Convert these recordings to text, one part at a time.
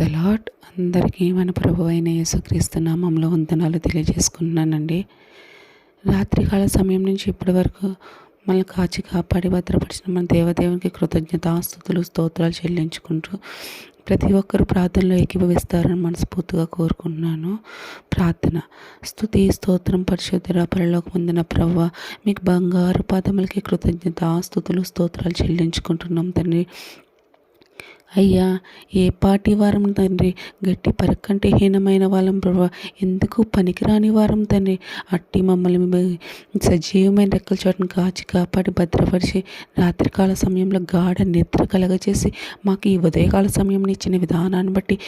The lord అందరికీ మన ప్రభు అయిన యేసుక్రీస్తు నామంలో వందనాలు తెలియజేసుకుంటున్నానండి. రాత్రికాల సమయం నుంచి ఇప్పటి వరకు మనల్ని కాచి కాపాడి భద్రపరిచిన మన దేవదేవునికి కృతజ్ఞతాస్తుతులు స్తోత్రాలు చెల్లించుకుంటూ ప్రతి ఒక్కరు ప్రార్థనలో ఏకీభవిస్తారని మనస్ఫూర్తిగా కోరుకుంటున్నాను. ప్రార్థన స్థుతి స్తోత్రం పరిశుద్ధ పరలోకి పొందిన ప్రవ్వ మీకు బంగారు పాదములకి కృతజ్ఞత స్థుతులు స్తోత్రాలు చెల్లించుకుంటున్నాం తండ్రి. అయ్యా ఏ పాటి వారం తండ్రి? గట్టి పరక్కంటే హీనమైన వాళ్ళం ప్రభా ఎందుకు పనికిరాని వారం తండ్రి? అట్టి మమ్మల్ని సజీవమైన రెక్కల చోటును కాచి కాపాడి భద్రపరిచి రాత్రికాల సమయంలో గాఢ నిద్ర కలగజేసి మాకు ఈ ఉదయకాల సమయం ఇచ్చిన విధానాన్ని బట్టి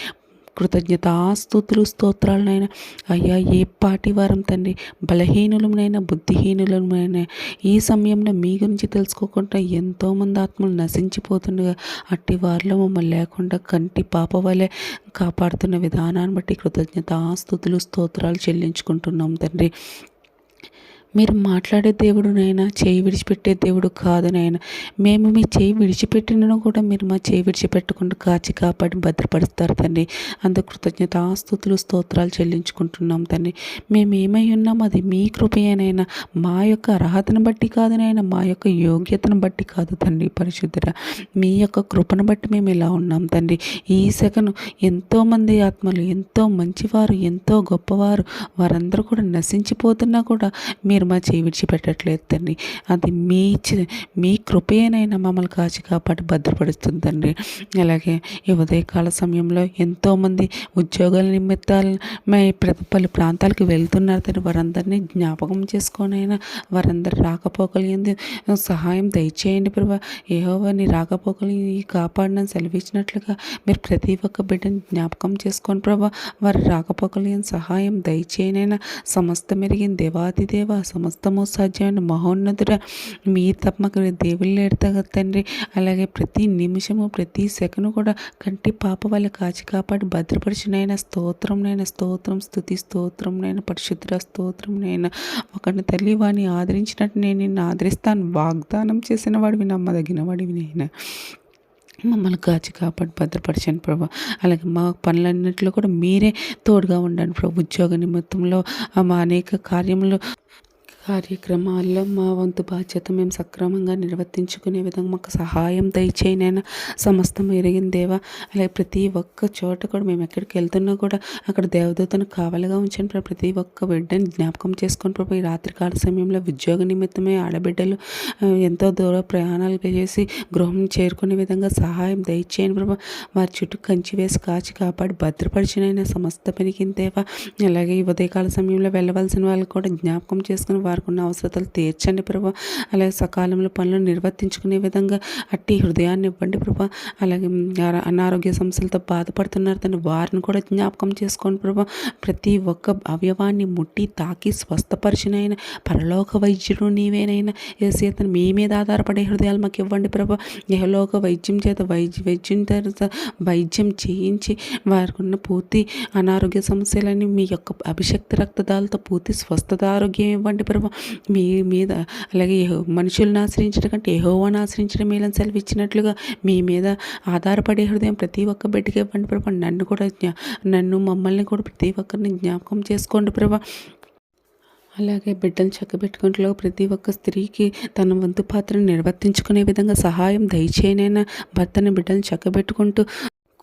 కృతజ్ఞతాస్తుతులు స్తోత్రాలనైనా. అయ్యా ఏ పాటి వారం తండ్రి బలహీనులమైనా బుద్ధిహీనులనైనా ఈ సమయంలో మీ గురించి తెలుసుకోకుండా ఎంతోమంది ఆత్మలు నశించిపోతుండగా అట్టి వారిలో మమ్మల్ని లేకుండా కంటి పాప వలె కాపాడుతున్న విధానాన్ని బట్టి కృతజ్ఞతాస్తుతులు స్తోత్రాలు చెల్లించుకుంటున్నాం తండ్రి. మీరు మాట్లాడే దేవుడు నైనా చేయి విడిచిపెట్టే దేవుడు కాదు నాయన మేము మీ చేయి విడిచిపెట్టినను కూడా మీరు మా చేయి విడిచిపెట్టకుండా కాచి కాపాడి భద్రపరుస్తారు తండ్రి. అందుకు కృతజ్ఞత ఆస్తుతులు స్తోత్రాలు చెల్లించుకుంటున్నాం తండ్రి. మేము ఏమై ఉన్నాం? అది మీ కృపయేనైనా మా యొక్క అర్హతను బట్టి కాదు నాయన మా యొక్క యోగ్యతను బట్టి కాదు తండ్రి పరిశుద్ధర మీ యొక్క కృపను బట్టి మేము ఇలా ఉన్నాం తండ్రి. ఈ సెకను ఎంతోమంది ఆత్మలు ఎంతో మంచివారు ఎంతో గొప్పవారు వారందరూ కూడా నశించిపోతున్నా కూడా మీ మీరు మా చేయి విడిచిపెట్టట్లేదు తండ్రి. అది మీ మీ కృపేనైనా మమ్మల్ని కాచి కాపాటి భద్రపడుతుంది తండ్రి. అలాగే ఈ ఉదయకాల సమయంలో ఎంతోమంది ఉద్యోగాల నిమిత్తాలు పలు ప్రాంతాలకు వెళ్తున్నారు తండ్రి. వారందరినీ జ్ఞాపకం చేసుకొనైనా వారందరూ రాకపోకలిగింది సహాయం దయచేయండి ప్రభా. ఏహోవాని రాకపోకలి కాపాడిన సెలవిచ్చినట్లుగా మీరు ప్రతి ఒక్క బిడ్డని జ్ఞాపకం చేసుకోండి ప్రభా. వారి రాకపోకలిగిన సహాయం దయచేయనైనా సమస్త మెరిగిన దేవాది దేవ సమస్తము సాధ్యమైన మహోన్నతుడ. మీ తప్పక దేవుళ్ళు ఎడతా తండ్రి. అలాగే ప్రతి నిమిషము ప్రతి సెకను కూడా కంటి పాప వాళ్ళ కాచి కాపాడి భద్రపరిచినైన స్తోత్రం నైనా స్తోత్రం స్థుతి స్తోత్రం నైనా పరిశుద్ధ స్తోత్రం నైనా ఒకరిని తల్లి వాడిని ఆదరించినట్టు నేను నిన్ను ఆదరిస్తాను. వాగ్దానం చేసిన వాడివి నమ్మదగిన వాడివి నేను? మమ్మల్ని కాచి కాపాడి భద్రపరిచాను ప్రభు. అలాగే మా పనులన్నింటిలో కూడా మీరే తోడుగా ఉండండి ప్రభు. ఉద్యోగ నిమిత్తంలో మా అనేక కార్యములు కార్యక్రమాల్లో మా వంతు బాధ్యత మేము సక్రమంగా నిర్వర్తించుకునే విధంగా మాకు సహాయం దయచేయనైనా సమస్తం ఎరిగిన దేవా. అలాగే ప్రతి ఒక్క చోట కూడా మేము ఎక్కడికి వెళ్తున్నా కూడా అక్కడ దేవదూతను కావలిగా ఉంచండి ప్రతి ఒక్క బిడ్డని జ్ఞాపకం చేసుకొని ప్రభు ఈ రాత్రికాల సమయంలో ఉద్యోగ నిమిత్తమే ఆడబిడ్డలు ఎంతో దూర ప్రయాణాలు చేసి గృహం చేరుకునే విధంగా సహాయం దయచేయండి ప్రభు. వారి చుట్టూ కంచి వేసి కాచి కాపాడి భద్రపరిచినైనా సమస్త పనికి దేవా. అలాగే ఈ ఉదయకాల సమయంలో వెళ్ళవలసిన వాళ్ళు కూడా జ్ఞాపకం చేసుకుని వారు వారికి ఉన్న అవసరతలు తీర్చండి ప్రభా. అలాగే సకాలంలో పనులు నిర్వర్తించుకునే విధంగా అట్టి హృదయాన్ని ఇవ్వండి ప్రభా. అలాగే అనారోగ్య సమస్యలతో బాధపడుతున్నారు తను వారిని కూడా జ్ఞాపకం చేసుకోండి ప్రభా. ప్రతి ఒక్క అవయవాన్ని ముట్టి తాకి స్వస్థపరిచినైనా పరలోక వైద్యుడు నీవేనైనా ఏసేతను మీ మీద ఆధారపడే హృదయాలు మాకు ఇవ్వండి ప్రభా. యహలోక వైద్యం చేత వైద్య వైద్యం చేత వైద్యం చేయించి వారికి ఉన్న పూర్తి అనారోగ్య సమస్యలని మీ యొక్క అభిషక్తి రక్తదాలతో పూర్తి స్వస్థత ఆరోగ్యం ఇవ్వండి ప్రభా. మీ మీద అలాగే మనుషులను ఆశ్రయించడం కంటే యహోవాను ఆశ్రయించడం మేలని సెలవిచ్చినట్లుగా మీ మీద ఆధారపడే హృదయం ప్రతి ఒక్క బిడ్డకి ఇవ్వండి ప్రభా. నన్ను కూడా నన్ను మమ్మల్ని కూడా ప్రతి ఒక్కరిని జ్ఞాపకం చేసుకోండి ప్రభా. అలాగే బిడ్డను చక్కబెట్టుకుంటలో ప్రతి ఒక్క స్త్రీకి తన వంతు పాత్రను నిర్వర్తించుకునే విధంగా సహాయం దయచేయనైనా భర్తని బిడ్డను చక్కబెట్టుకుంటూ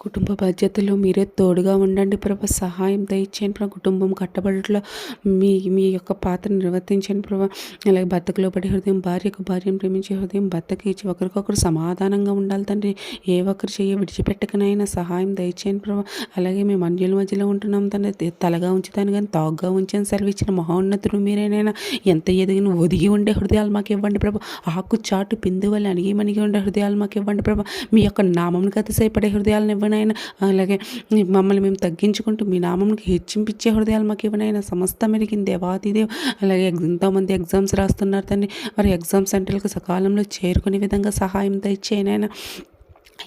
కుటుంబ బాధ్యతలో మీరే తోడుగా ఉండండి ప్రభా. సహాయం దయచేయండి ప్రభా. కుటుంబం కట్టబడట్లో మీ మీ యొక్క పాత్ర నిర్వర్తించండి ప్రభా. అలాగే భర్తకు పడే హృదయం భార్యకు భార్యను ప్రేమించే హృదయం భర్తకి ఇచ్చి ఒకరికొకరు సమాధానంగా ఉండాలి తండ్రి. ఏ ఒక్కరు చెయ్యి విడిచిపెట్టకనైనా సహాయం దయచేయండి ప్రభా. అలాగే మేము అన్యుల మధ్యలో ఉంటున్నాం తండ్రి. తలగా ఉంచుతాను కానీ తాగ్గా ఉంచాను సెలవిచ్చిన మహోన్నతుడు మీరేనైనా ఎంత ఎదిగిన ఒదిగి ఉండే హృదయాలు మాకు ఇవ్వండి ప్రభా. ఆకు చాటు పిందు అణిగి మణిగి ఉండే హృదయాలు మాకు ఇవ్వండి ప్రభా. మీ యొక్క నామం అతిశయపడే హృదయాలను ఇవ్వండి నాయన అలాగే మమ్మల్ని మేము తగ్గించుకుంటూ మీ నామంకి హెచ్చింపిచ్చే హృదయాలు మాకు ఇవ్వనైనా సమస్త మెరిగింది దేవాదిదేవ్ అలాగే ఎంతోమంది ఎగ్జామ్స్ రాస్తున్నారు తండ్రి వారి ఎగ్జామ్ సెంటర్లకు సకాలంలో చేరుకునే విధంగా సహాయం దయచేయనైనా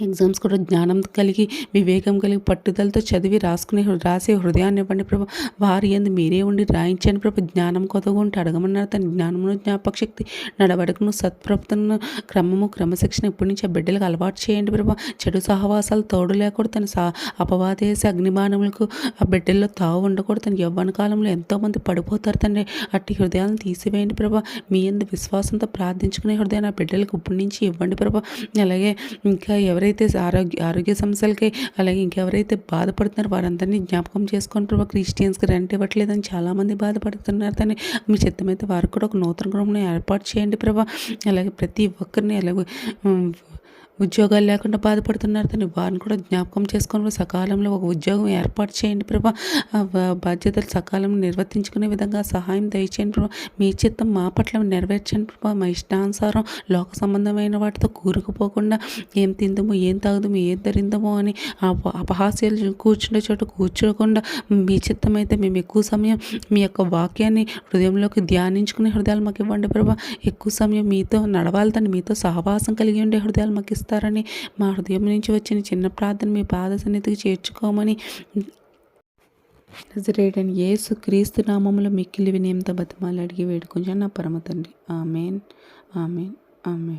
ఎగ్జామ్స్ కూడా జ్ఞానం కలిగి వివేకం కలిగి పట్టుదలతో చదివి రాసుకునే రాసే హృదయాన్ని ఇవ్వండి ప్రభు. వారి ఎందు మీరే ఉండి రాయించండి ప్రభు. జ్ఞానం కొత్తగా ఉంటే అడగమన్నారు తన జ్ఞానమును జ్ఞాపక శక్తి నడవడకను సత్ప్రవర్తనను క్రమము క్రమశిక్షణ ఇప్పటి నుంచి ఆ బిడ్డలకు అలవాటు చేయండి ప్రభు. చెడు సహవాసాలు తోడు లేకూడదు. తన సా అపవాదేసి అగ్నిమానములకు ఆ బిడ్డల్లో తావు ఉండకూడదు. తన యవ్వన కాలంలో ఎంతోమంది పడిపోతారు తండ్రి. అట్టి హృదయాలను తీసివేయండి ప్రభా. మీ ఎందు విశ్వాసంతో ప్రార్థించుకునే హృదయాన్ని ఆ బిడ్డలకు ఇప్పటి నుంచి ఇవ్వండి ప్రభా. అలాగే ఇంకా ఎవరైతే ఆరోగ్య ఆరోగ్య సమస్యలకి అలాగే ఇంకెవరైతే బాధపడుతున్నారో వారందరినీ జ్ఞాపకం చేసుకొని ప్రభా క్రిస్టియన్స్కి రెంట్ ఇవ్వట్లేదని చాలామంది బాధపడుతున్నారు. తను మీ చిత్తమైతే వారికి కూడా ఒక నూతన గృహంలో ఏర్పాటు చేయండి ప్రభా. అలాగే ప్రతి ఒక్కరిని అలాగే ఉద్యోగాలు లేకుండా బాధపడుతున్నారు. తను వారిని కూడా జ్ఞాపకం చేసుకొని సకాలంలో ఒక ఉద్యోగం ఏర్పాటు చేయండి ప్రభా. బాధ్యతలు సకాలంలో నిర్వర్తించుకునే విధంగా సహాయం దయచేయండి ప్రభా. మీ చిత్తం మా పట్ల నెరవేర్చండి ప్రభా. మా ఇష్టానుసారం లోక సంబంధమైన వాటితో కూరుకుపోకుండా ఏం తిందమో ఏం తాగుదామో ఏం ధరిందమో అని అప- అపహాస్యాలు కూర్చుండే చోట కూర్చోకుండా మీ చిత్తం అయితే మేము ఎక్కువ సమయం మీ యొక్క వాక్యాన్ని హృదయంలోకి ధ్యానించుకునే హృదయాలు మాకు ఇవ్వండి ప్రభా. ఎక్కువ సమయం మీతో నడవాలని మీతో సహవాసం కలిగి ఉండే హృదయాలు మాకు చేస్తారని మా హృదయం నుంచి వచ్చిన చిన్న ప్రార్థన మీ పాద సన్నిధికి చేర్చుకోమని నజరేడని యేసు క్రీస్తు నామములో మిక్కిలి వినయంతో బతిమాలు అడిగి వేడుకుంటాను నా పరమ తండ్రి. ఆమెన్. ఆమెన్. ఆమెన్.